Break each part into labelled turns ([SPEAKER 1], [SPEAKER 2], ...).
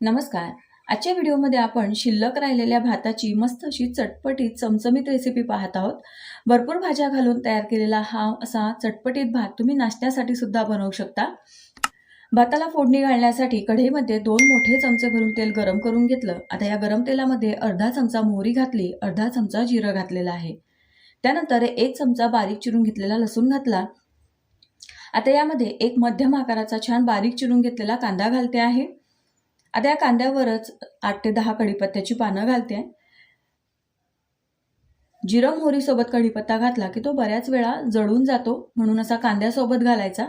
[SPEAKER 1] नमस्कार. आजच्या व्हिडिओमध्ये आपण शिल्लक राहिलेल्या भाताची मस्त अशी चटपटीत चमचमीत रेसिपी पाहत आहोत. भरपूर भाज्या घालून तयार केलेला हा असा चटपटीत भात तुम्ही नाश्त्यासाठी सुद्धा बनवू शकता. भाताला फोडणी घालण्यासाठी कढईमध्ये दोन मोठे चमचे भरून तेल गरम करून घेतलं. आता या गरम तेलामध्ये अर्धा चमचा मोहरी घातली अर्धा चमचा जिरं घातलेला आहे. त्यानंतर एक चमचा बारीक चिरून घेतलेला लसूण घातला. आता यामध्ये एक मध्यम आकाराचा छान बारीक चिरून घेतलेला कांदा घालते आहे. आता या कांद्यावरच आठ ते दहा कढीपत्त्याची पानं घालते. जिरं मोहरीसोबत कढीपत्ता घातला की तो बऱ्याच वेळा जळून जातो म्हणून असा कांद्यासोबत घालायचा.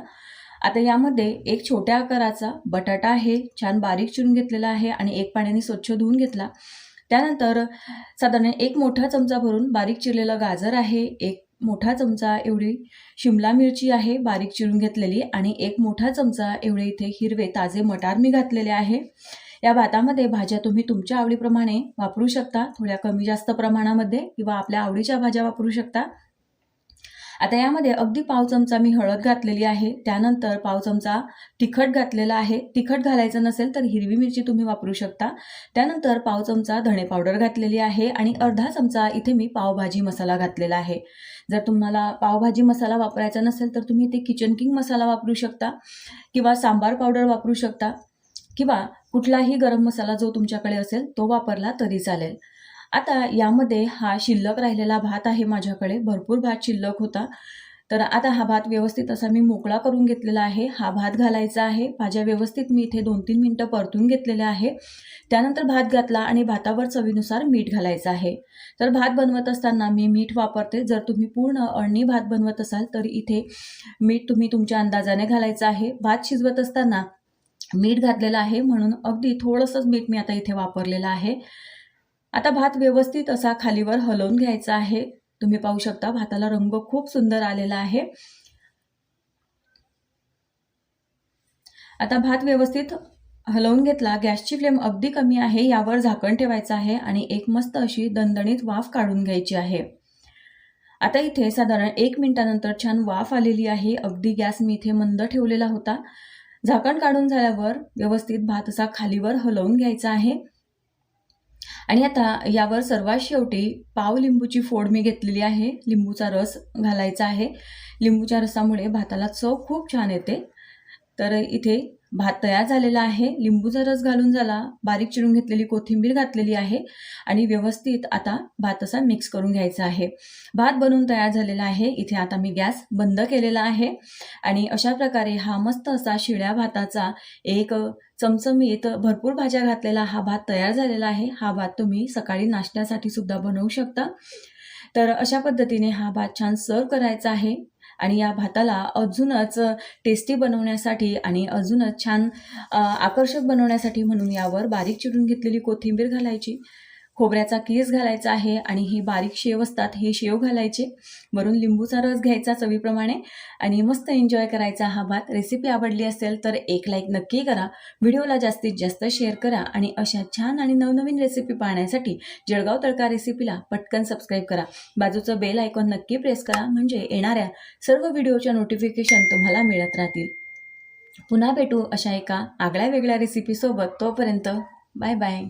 [SPEAKER 1] आता यामध्ये एक छोट्या आकाराचा बटाटा आहे छान बारीक चिरून घेतलेला आहे आणि एक पाण्याने स्वच्छ धुवून घेतला. त्यानंतर साधारण एक मोठा चमचा भरून बारीक चिरलेलं गाजर आहे एक मोठा चमचा एवढी शिमला मिरची आहे बारीक चिरून घेतलेली आणि एक मोठा चमचा एवढे इथे हिरवे ताजे मटार मी घातलेले आहे. या भातामध्ये भाज्या तुम्ही तुमच्या आवडीप्रमाणे वापरू शकता थोड्या कमी जास्त प्रमाणामध्ये किंवा आपल्या आवडीच्या भाज्या वापरू शकता. आता यामध्ये अगदी पाव चमचा मी हळद घातलेली आहे. त्यानंतर पाव चमचा तिखट घातलेला आहे. तिखट घालायचं नसेल तर हिरवी मिरची तुम्ही वापरू शकता. त्यानंतर पाव चमचा धणे पावडर घातलेली आहे आणि अर्धा चमचा इथे मी पावभाजी मसाला घातलेला आहे. जर तुम्हाला पावभाजी मसाला वापरायचा नसेल तर तुम्ही इथे किचन किंग मसाला वापरू शकता किंवा सांबार पावडर वापरू शकता किंवा कुठलाही गरम मसाला जो तुमच्याकडे असेल तो वापरला तरी चालेल. आता यामध्ये हा शिल्लक राहिलेला भात आहे माझ्याकडे. भरपूर भात शिल्लक होता. तर आता हा भात व्यवस्थित असा मी मोकळा करून घेतलेला आहे. हा भात घालायचा आहे. भाज्या व्यवस्थित मी इथे दोन तीन मिनटं परतून घेतलेल्या आहे. त्यानंतर भात घातला आणि भातावर चवीनुसार मीठ घालायचं आहे. तर भात बनवत असताना मी मीठ वापरते. जर तुम्ही पूर्ण अळणी भात बनवत असाल तर इथे मीठ तुम्ही तुमच्या अंदाजाने घालायचं आहे. भात शिजवत असताना मीठ घातलेलं आहे. म्हणून अगदी थोडंसंच मीठ मी आता इथे वापरलेलं आहे. आता भात व्यवस्थित असा खालीवर हलवून घ्यायचा आहे. तुम्ही पाहू शकता भाताला रंग खूप सुंदर आलेला आहे. आता भात व्यवस्थित हलवून घेतला. गॅसची फ्लेम अगदी कमी आहे यावर झाकण ठेवायचं आहे आणि एक मस्त अशी दणदणीत वाफ काढून घ्यायची आहे. आता इथे साधारण एक मिनिटानंतर छान वाफ आलेली आहे. अगदी गॅस मी इथे मंद ठेवलेला होता. झाकण काढून झाल्यावर व्यवस्थित भात असा खालीवर हलवून घ्यायचा आहे. आणि आता यावर सर्वात शेवटी पाव लिंबूची फोड मी घेतलेली आहे. लिंबूचा रस घालायचा आहे. लिंबूच्या रसामुळे भाताला चव खूप छान येते. तर इथे भात तयार झालेला आहे लिंबूचा रस घालून झाला बारीक चिरून घेतलेली कोथिंबीर घातलेली आहे आणि व्यवस्थित आता भात असा मिक्स करून घ्यायचा आहे. भात बनवून तयार झालेला आहे इथे आता मी गॅस बंद केलेला आहे आणि अशा प्रकारे हा मस्त असा शिळ्या भाताचा एक चमचमीत भरपूर भाज्या घातलेला हा भात तयार झालेला आहे. हा भात तुम्ही सकाळी नाश्त्यासाठी सुद्धा बनवू शकता. तर अशा पद्धतीने हा भात छान सर्व करायचा आहे. आणि या भाताला अजूनच टेस्टी बनवण्यासाठी आणि अजूनच छान आकर्षक बनवण्यासाठी म्हणून यावर बारीक चिरून घेतलेली कोथिंबीर घालायची. खोबऱ्याचा केस घालायचा आहे आणि ही बारीक शेव असतात हे शेव घालायचे. वरून लिंबूचा रस घ्यायचा चवीप्रमाणे आणि मस्त एन्जॉय करायचा हा भात. रेसिपी आवडली असेल तर एक लाईक नक्की करा. व्हिडिओला जास्तीत जास्त शेअर करा आणि अशा छान आणि नवनवीन रेसिपी पाहण्यासाठी जळगाव तडका रेसिपीला पटकन सबस्क्राईब करा. बाजूचं बेल आयकॉन नक्की प्रेस करा म्हणजे येणाऱ्या सर्व व्हिडिओच्या नोटिफिकेशन तुम्हाला मिळत राहतील. पुन्हा भेटू अशा एका आगळ्या वेगळ्या रेसिपीसोबत तोपर्यंत बाय बाय